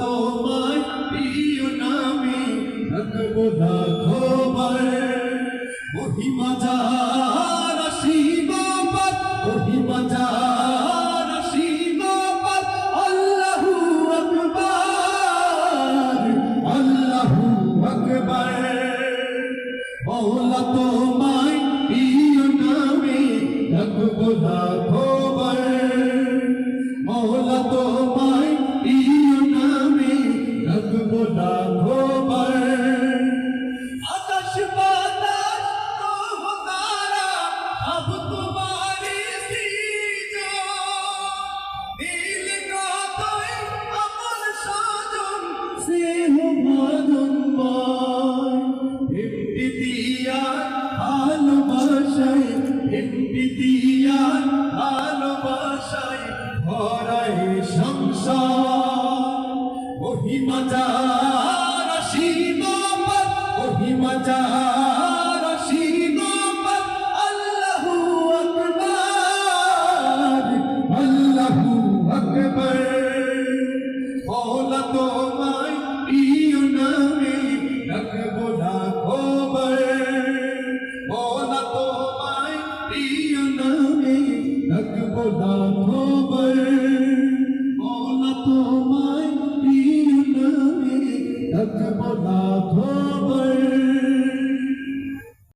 তোমায় প্রিয় নামে থাকব লাখবার মহিমা যার সীমাপার মহিমা যার সীমাপার আল্লাহু আকবার আল্লাহু আকবার। তোমায় প্রিয় নামে লাখবার ভালোবাসায় ভিন্ডি দিয়া, ভালোবাসায় ভরাই সংসার। মহিমা যার সীম মহিমা যার সীম আল্লাহ আকবর আল্লাহ আকবর। বলা তোমায় مدینہ میں اکبر لاکھوں بر